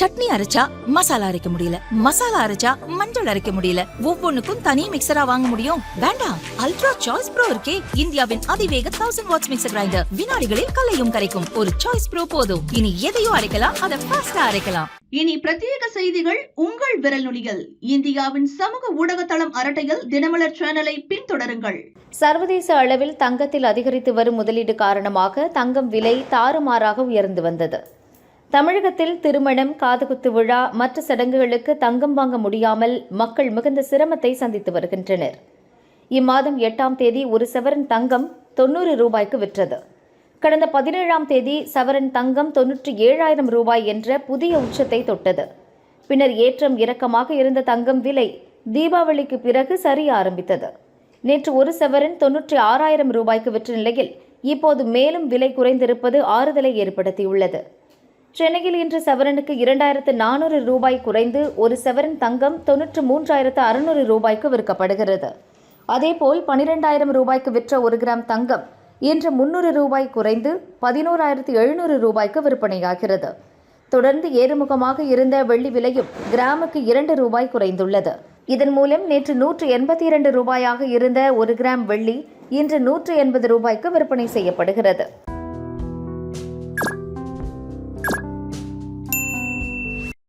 சட்னி அரைச்சா மசாலா அரைக்க முடியல. மசாலா அரைச்சா மஞ்சள் அரைக்க முடியல. ஒவ்வொன்னுக்கும் தனி மிக்சரா வாங்க முடியும். வேண்டாம். அல்ட்ரா சாய்ஸ் ப்ரோ இருக்கே. இந்தியாவின் அதிவேக தௌசண்ட் வாட்ஸ் மிக்சர் கிரைண்டர் வினாடிகளில் கல்லையும் கரைக்கும். ஒரு சாய்ஸ் ப்ரோ போதும். இனி எதையும் அரைக்கலாம். அதை ஃபாஸ்டா அரைக்கலாம். இனி பிரத்யேக செய்திகள் உங்கள் விரல் நுனியில் இந்தியாவின் சமூக ஊடக தளம் அரட்டையில் தினமலர் சேனலை பின்தொடருங்கள். சர்வதேச அளவில் தங்கத்தில் அதிகரித்து வரும் முதலீடு காரணமாக தங்கம் விலை தாறுமாறாக உயர்ந்து வந்தது. தமிழகத்தில் திருமணம் காதுகுத்து விழா மற்ற சடங்குகளுக்கு தங்கம் வாங்க முடியாமல் மக்கள் மிகுந்த சிரமத்தை சந்தித்து வருகின்றனர். இம்மாதம் எட்டாம் தேதி ஒரு சவரன் தங்கம் தொண்ணூறு ரூபாய்க்கு விற்றது. கடந்த பதினேழாம் தேதி சவரன் தங்கம் தொன்னூற்றி ஏழாயிரம் ரூபாய் என்ற புதிய உச்சத்தை தொட்டது. பின்னர் ஏற்றம் இறக்கமாக இருந்த தங்கம் விலை தீபாவளிக்கு பிறகு சரிய ஆரம்பித்தது. நேற்று ஒரு சவரன் தொன்னூற்றி ஆறாயிரம் ரூபாய்க்கு விற்ற நிலையில் இப்போது மேலும் விலை குறைந்திருப்பது ஆறுதலை ஏற்படுத்தியுள்ளது. சென்னையில் இன்று சவரனுக்கு இரண்டாயிரத்து நானூறு ரூபாய் குறைந்து ஒரு செவரன் தங்கம் தொன்னூற்று மூன்றாயிரத்து அறுநூறு ரூபாய்க்கு விற்கப்படுகிறது. அதேபோல் பனிரெண்டாயிரம் ரூபாய்க்கு விற்ற ஒரு கிராம் தங்கம் இன்று முன்னூறு ரூபாய் குறைந்து பதினோராயிரத்து எழுநூறு ரூபாய்க்கு விற்பனையாகிறது. தொடர்ந்து ஏறுமுகமாக இருந்த வெள்ளி விலையும் கிராமுக்கு இரண்டு ரூபாய் குறைந்துள்ளது. இதன் மூலம் நேற்று நூற்று எண்பத்தி இரண்டு ரூபாயாக இருந்த ஒரு கிராம் வெள்ளி இன்று நூற்று எண்பது ரூபாய்க்கு விற்பனை செய்யப்படுகிறது.